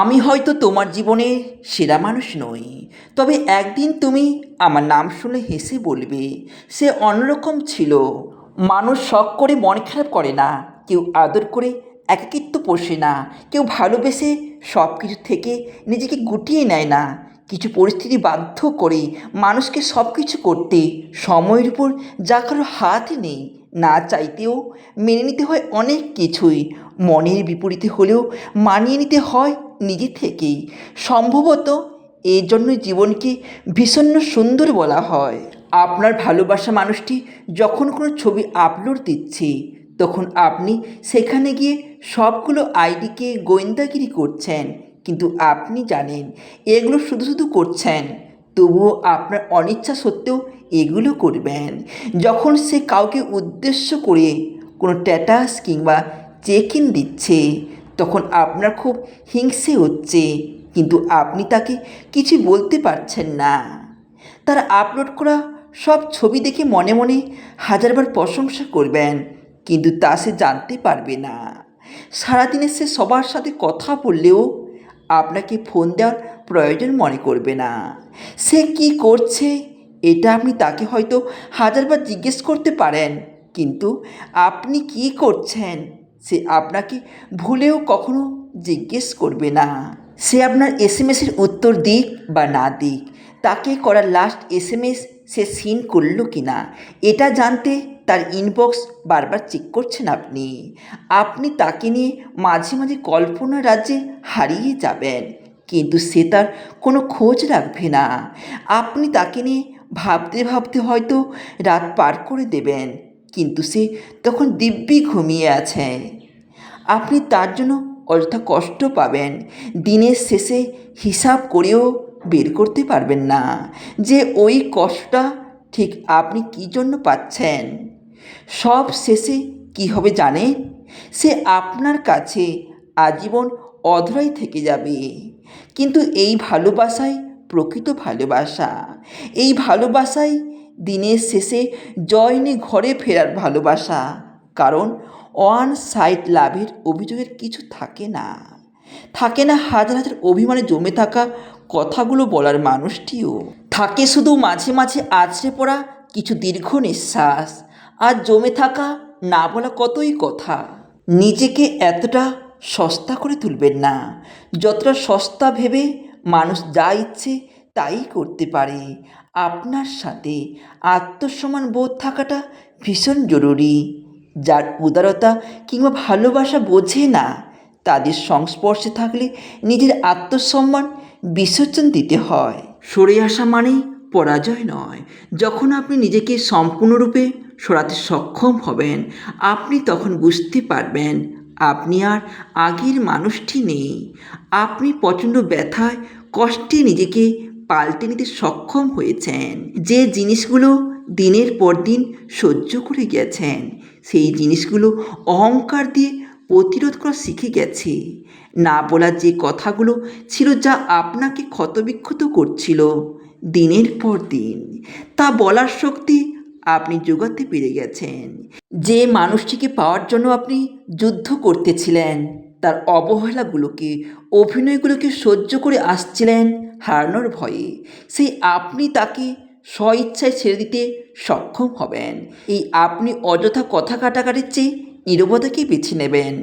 আমি হয়তো তোমার জীবনে সেরা মানুষ নই। তবে একদিন তুমি আমার নাম শুনে হেসে বলবে, সে অন্যরকম ছিল। মানুষ শখ করে মন খারাপ করে না, কেউ আদর করে একাকিত্ব পোষে না, কেউ ভালোবেসে সব কিছু থেকে নিজেকে গুটিয়ে নেয় না। কিছু পরিস্থিতি বাধ্য করে মানুষকে সব কিছু করতে সময়ের উপর যা কারও হাত নেই, না চাইতেও মেনে নিতে হয় অনেক কিছুই। মনের বিপরীতে হলেও মানিয়ে নিতে হয় নিজে থেকেই। সম্ভবত এই জন্য জীবনকে ভীষণ সুন্দর বলা হয়। আপনার ভালোবাসা মানুষটি যখন কোনো ছবি আপলোড দিচ্ছে, তখন আপনি সেখানে গিয়ে সবগুলো আইডিকে গোয়েন্দাগিরি করছেন। কিন্তু আপনি জানেন, এগুলো শুধু শুধু করছেন। তবুও আপনার অনিচ্ছা সত্ত্বেও এগুলো করবেন। যখন সে কাউকে উদ্দেশ্য করে কোনো স্ট্যাটাস কিংবা চেক ইন দিচ্ছে তখন আপনার খুব হিংসে হচ্ছে, কিন্তু আপনি তাকে কিছু বলতে পারছেন না। তার আপলোড করা সব ছবি দেখে মনে মনে হাজারবার প্রশংসা করবেন, কিন্তু তা সে জানতে পারবে না। সারাদিনে সে সবার সাথে কথা বললেও আপনাকে ফোন দেওয়ার প্রয়োজন মনে করবে না। সে কি করছে, এটা আপনি তাকে হয়তো হাজারবার জিজ্ঞেস করতে পারেন, কিন্তু আপনি কি করছেন? সে আপনাকে ভুলেও কখনো জিজ্ঞেস করবে না। সে আপনার এস এম এসের উত্তর দিক বা না দিক। তাকে করা লাস্ট এস এম এস সে সিন করল কি না এটা জানতে তার ইনবক্স বারবার চেক করছেন আপনি। আপনি তাকে নিয়ে মাঝে মাঝে কল্পনা রাজ্যে হারিয়ে যাবেন, কিন্তু সে তার কোনো খোঁজ রাখবে না। আপনি তাকে নিয়ে ভাবতে ভাবতে হয়তো রাত পার করে দেবেন। কিন্তু সে তখন দিব্যি ঘুমিয়ে আছে। আপনি তার জন্য অযথা কষ্ট পাবেন। দিনের শেষে হিসাব করেও বের করতে পারবেন না যে ওই কষ্টটা ঠিক আপনি কী জন্য পাচ্ছেন। সব শেষে কী হবে জানেন? সে আপনার কাছে আজীবন অধরাই থেকে যাবে। কিন্তু এই ভালোবাসাই প্রকৃত ভালোবাসা। এই ভালোবাসাই দিনের শেষে জয় নিয়ে ঘরে ফেরার ভালোবাসা। কারণ ওয়ান সাইড লাভের অভিযোগের কিছু থাকে না। থাকে না হাজার হাজার অভিমানে জমে থাকা কথাগুলো বলার মানুষটিও। থাকে শুধু মাঝে মাঝে আছড়ে পড়া কিছু দীর্ঘ নিঃশ্বাস। আর জমে থাকা না বলা কতই কথা। নিজেকে এতটা সস্তা করে তুলবেন না। যতটা সস্তা ভেবে মানুষ যা ইচ্ছে তাই করতে পারে। আপনার সাথে আত্মসম্মান বোধ থাকাটা ভীষণ জরুরি। যার উদারতা কিংবা ভালোবাসা বোঝে না, তাদের সংস্পর্শে থাকলে নিজের আত্মসম্মান বিসর্জন দিতে হয়। সরে আসা মানেই পরাজয় নয়। যখন আপনি নিজেকে সম্পূর্ণরূপে সরাতে সক্ষম হবেন, আপনি তখন বুঝতে পারবেন, আপনি আর আগের মানুষটি নেই। আপনি প্রচণ্ড ব্যথায়, কষ্টে নিজেকে পাল্টে নিতে সক্ষম হয়েছেন। যে জিনিসগুলো দিনের পর দিন সহ্য করে গেছেন, সেই জিনিসগুলো অহংকার দিয়ে প্রতিরোধ করা শিখে গেছে। না বলা যে কথাগুলো ছিল যা আপনাকে ক্ষতবিক্ষত করছিল দিনের পর দিন, তা বলার শক্তি আপনি যোগাতে পেরে গেছেন। যে মানুষটিকে পাওয়ার জন্য আপনি যুদ্ধ করতেছিলেন তার অবহেলাগুলোকে, অভিনয়গুলোকে সহ্য করে আসছিলেন হারানোর ভয়ে। সেই আপনি তাকে স্বইচ্ছায় ছেড়ে দিতে সক্ষম হবেন। এই আপনি অযথা কথা কাটাকাটির চেয়ে নীরবতাকে বেছে নেবেন।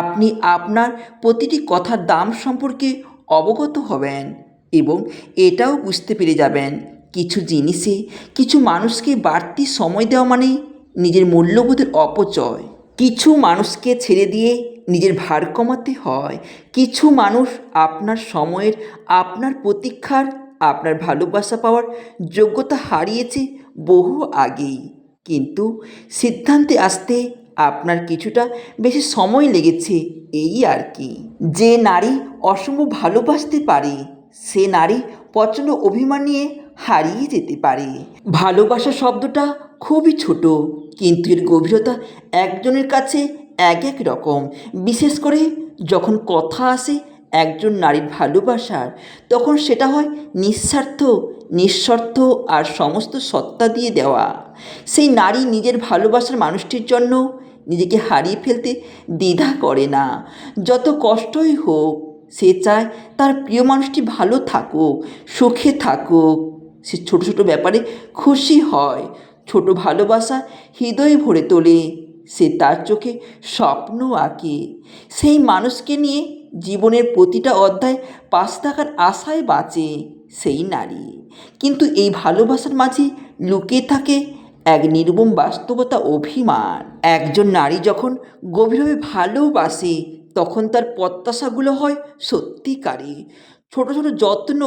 আপনি আপনার প্রতিটি কথার দাম সম্পর্কে অবগত হবেন এবং এটাও বুঝতে পেরে যাবেন কিছু জিনিসে কিছু মানুষকে বাড়তি সময় দেওয়া মানে নিজের মূল্যবোধের অপচয়। কিছু মানুষকে ছেড়ে দিয়ে নিজের ভার কমাতে হয়। কিছু মানুষ আপনার সময়ের, আপনার প্রতীক্ষার, আপনার ভালোবাসা পাওয়ার যোগ্যতা হারিয়েছে বহু আগেই। কিন্তু সিদ্ধান্তে আসতে আপনার কিছুটা বেশি সময় লেগেছে এই আর কি। যে নারী অসম্ভব ভালোবাসতে পারে, সে নারী প্রচণ্ড অভিমান নিয়ে হারিয়ে যেতে পারে। ভালোবাসা শব্দটা খুবই ছোট, কিন্তু এর গভীরতা একজনের কাছে এক এক রকম। বিশেষ করে যখন কথা আসে একজন নারীর ভালোবাসার, তখন সেটা হয় নিঃস্বার্থ নিঃস্বার্থ আর সমস্ত সত্তা দিয়ে দেওয়া। সেই নারী নিজের ভালোবাসার মানুষটির জন্য নিজেকে হারিয়ে ফেলতে দ্বিধা করে না। যত কষ্টই হোক, সে চায় তার প্রিয় মানুষটি ভালো থাকুক, সুখে থাকুক। সে ছোট ছোট ব্যাপারে খুশি হয়, ছোট ভালোবাসা হৃদয়ে ভরে তোলে। সে তার চোখে স্বপ্ন আঁকে। সেই মানুষকে নিয়ে জীবনের প্রতিটা অধ্যায় পাশ থাকার আশায় বাঁচে সেই নারী। কিন্তু এই ভালোবাসার মাঝে লুকিয়ে থাকে এক নির্মম বাস্তবতা অভিমান। একজন নারী যখন গভীরভাবে ভালোবাসে, তখন তার প্রত্যাশাগুলো হয় সত্যিকারী। ছোট ছোট যত্ন,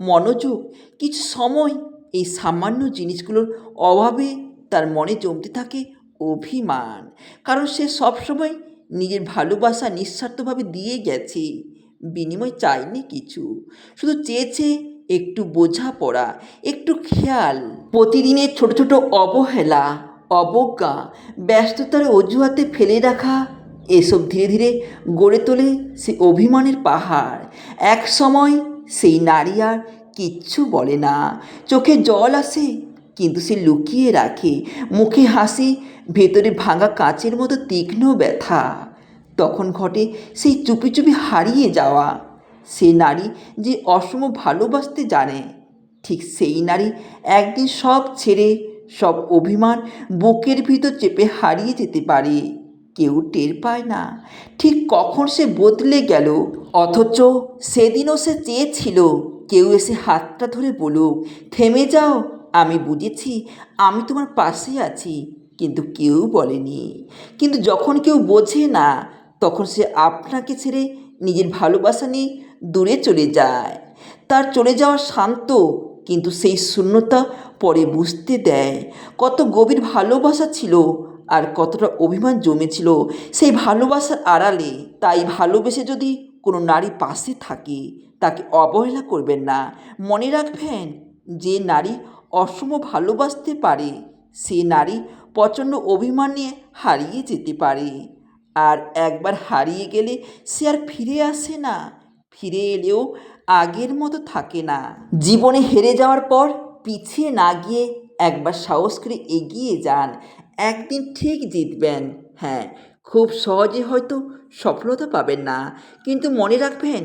মনোযোগ, কিছু সময় এই সামান্য জিনিসগুলোর অভাবে তার মনে জমতে থাকে অভিমান। কারণ সে সবসময় নিজের ভালোবাসা নিঃস্বার্থভাবে দিয়ে গেছে। বিনিময় চায়নি কিছু। শুধু চেয়েছে একটু বোঝাপড়া, একটু খেয়াল। প্রতিদিনের ছোট ছোট অবহেলা, অবজ্ঞা, ব্যস্ততার অজুহাতে ফেলে রাখা, এসব ধীরে ধীরে গড়ে তোলে সে অভিমানের পাহাড়। এক সময় সেই নারী আর কিচ্ছু বলে না। চোখে জল আসে কিন্তু সে লুকিয়ে রাখে। মুখে হাসি, ভেতরে ভাঙা কাঁচের মতো তীক্ষ্ণ ব্যথা। তখন ঘটে সেই চুপি চুপি হারিয়ে যাওয়া। সে নারী যে অসম ভালোবাসতে জানে, ঠিক সেই নারী একদিন সব ছেড়ে, সব অভিমান বুকের ভিতর চেপে হারিয়ে যেতে পারে। কেউ টের পায় না, ঠিক কখন সে বদলে গেল। অথচ সেদিনও সে চেয়েছিল, কেউ এসে হাতটা ধরে বলুক, থেমে যাও আমি বুঝেছি, আমি তোমার পাশে আছি, কিন্তু কেউ বলেনি। কিন্তু যখন কেউ বোঝে না, তখন সে আপনাকে ছেড়ে নিজের ভালোবাসা নিয়ে দূরে চলে যায়। তার চলে যাওয়া শান্ত, কিন্তু সেই শূন্যতা পরে বুঝতে দেয়। কত গভীর ভালোবাসা ছিল আর কতটা অভিমান জমেছিল সেই ভালোবাসার আড়ালে। তাই ভালোবেসে যদি কোনো নারী পাশে থাকে, তাকে অবহেলা করবেন না। মনে রাখবেন, যে নারী অসম ভালোবাসতে পারে, সে নারী প্রচণ্ড অভিমান নিয়ে হারিয়ে যেতে পারে। আর একবার হারিয়ে গেলে সে আর ফিরে আসে না, ফিরে এলেও আগের মতো থাকে না। জীবনে হেরে যাওয়ার পর পিছিয়ে না গিয়ে একবার সাহস করে এগিয়ে যান, একদিন ঠিক জিতবেন। হ্যাঁ খুব সহজে হয়তো সফলতা পাবেন না, কিন্তু মনে রাখবেন,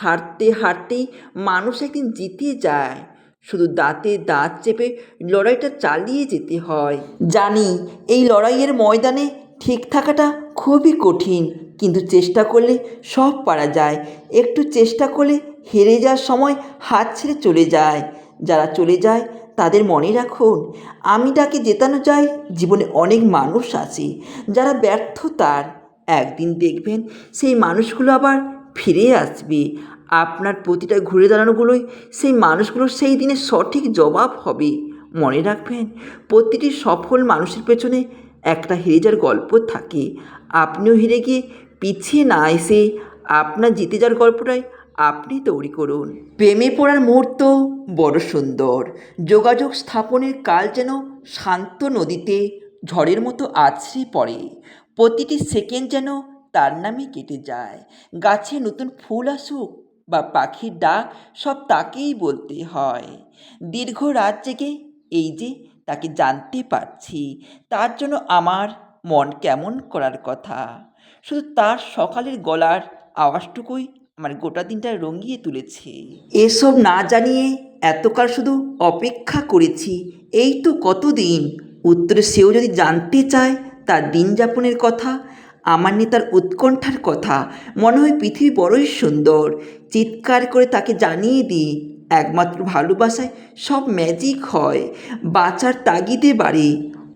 হারতে হারতেই মানুষ একদিন জিতে যায়। শুধু দাঁতে দাঁত চেপে লড়াইটা চালিয়ে যেতে হয়। জানি, এই লড়াইয়ের ময়দানে ঠিক থাকাটা খুবই কঠিন, কিন্তু চেষ্টা করলে সব পারা যায়। একটু চেষ্টা করলে হেরে যাওয়ার সময় হাত ছেড়ে চলে যায়। যারা চলে যায়, তাদের মনে রাখুন আমিটাকে জেতানো যায় জীবনে অনেক মানুষ আছে, যারা ব্যর্থ তার। একদিন দেখবেন সেই মানুষগুলো আবার ফিরে আসবে। আপনার প্রতিটা ঘুরে দাঁড়ানোগুলোই সেই মানুষগুলোর সেই দিনে সঠিক জবাব হবে। মনে রাখবেন, প্রতিটি সফল মানুষের পেছনে একটা হেরে যাওয়ার গল্প থাকে। আপনিও হেরে গিয়ে পিছিয়ে না এসে আপনার জিতে যাওয়ার গল্পটাই আপনি তৈরি করুন। প্রেমে পড়ার মুহূর্ত বড় সুন্দর। যোগাযোগ স্থাপনের কাল যেন শান্ত নদীতে ঝড়ের মতো আছড়ে পড়ে। প্রতিটি সেকেন্ড যেন তার নামে কেটে যায়। গাছে নতুন ফুল আসুক বা পাখির ডাক, সব তাকেই বলতে হয়। দীর্ঘ রাত জেগে এই যে তাকে জানতে পারছি, তার জন্য আমার মন কেমন করার কথা। শুধু তার সকালের গলার আওয়াজটুকুই আমার গোটা দিনটা রঙিয়ে তুলেছে। এসব না জানিয়ে এতকাল শুধু অপেক্ষা করেছি, এই তো কতদিন? উত্তরে সেও যদি জানতে চায় তার দিন যাপনের কথা আমার নেতার উৎকণ্ঠার কথা। মনে হয় পৃথিবী বড়ই সুন্দর। চিৎকার করে তাকে জানিয়ে দিই, একমাত্র ভালোবাসায় সব ম্যাজিক হয়। বাঁচার তাগিদে বাড়ে।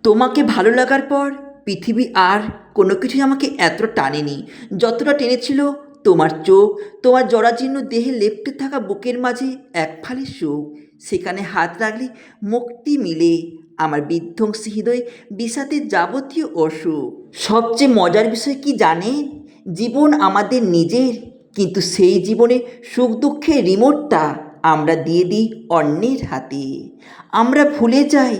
তোমাকে ভালো লাগার পর পৃথিবী আর কোনো কিছুই আমাকে এত টানেনি। যতটা টেনেছিল তোমার চোখ, তোমার জরাজীর্ণ দেহে লেপ্টে থাকা বুকের মাঝে এক ফালি সুখ। সেখানে হাত রাখলে মুক্তি মিলে। আমার বিধ্বংসী হৃদয় বিষাতে যাবতীয় অসুখ সবচেয়ে মজার বিষয় কি জানেন জীবন আমাদের নিজের, কিন্তু সেই জীবনে সুখ দুঃখের রিমোটটা আমরা দিয়ে দিই অন্যের হাতে। আমরা ভুলে যাই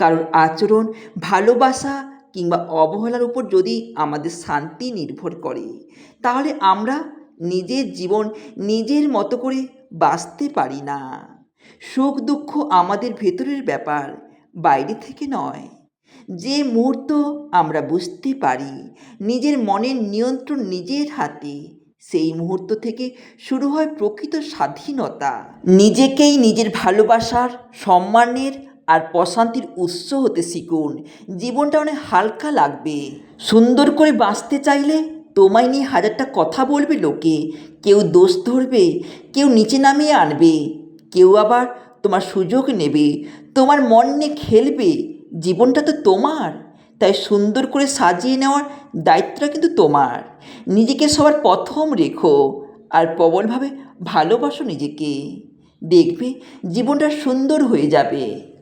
কারোর আচরণ, ভালোবাসা কিংবা অবহেলার উপর যদি আমাদের শান্তি নির্ভর করে। তাহলে আমরা নিজের জীবন নিজের মতো করে বাঁচতে পারি না। সুখ দুঃখ আমাদের ভেতরের ব্যাপার বাইরে থেকে নয়। যে মুহূর্ত আমরা বুঝতে পারি, নিজের মনের নিয়ন্ত্রণ নিজের হাতে, সেই মুহূর্ত থেকে শুরু হয় প্রকৃত স্বাধীনতা। নিজেকেই নিজের ভালোবাসার, সম্মানের আর প্রশান্তির উৎস হতে শিখুন। জীবনটা অনেক হালকা লাগবে। সুন্দর করে বাঁচতে চাইলে তোমায় নিয়ে হাজারটা কথা বলবে লোকে। কেউ দোষ ধরবে, কেউ নিচে নামিয়ে আনবে, কেউ আবার তোমার সুযোগ নেবে, তোমার মন নিয়ে খেলবে, জীবনটা তো তোমার। তাই সুন্দর করে সাজিয়ে নেওয়ার দায়িত্বটা কিন্তু তোমার। নিজেকে সবার প্রথম রেখো আর প্রবলভাবে ভালোবাসো নিজেকে। দেখবে জীবনটা সুন্দর হয়ে যাবে।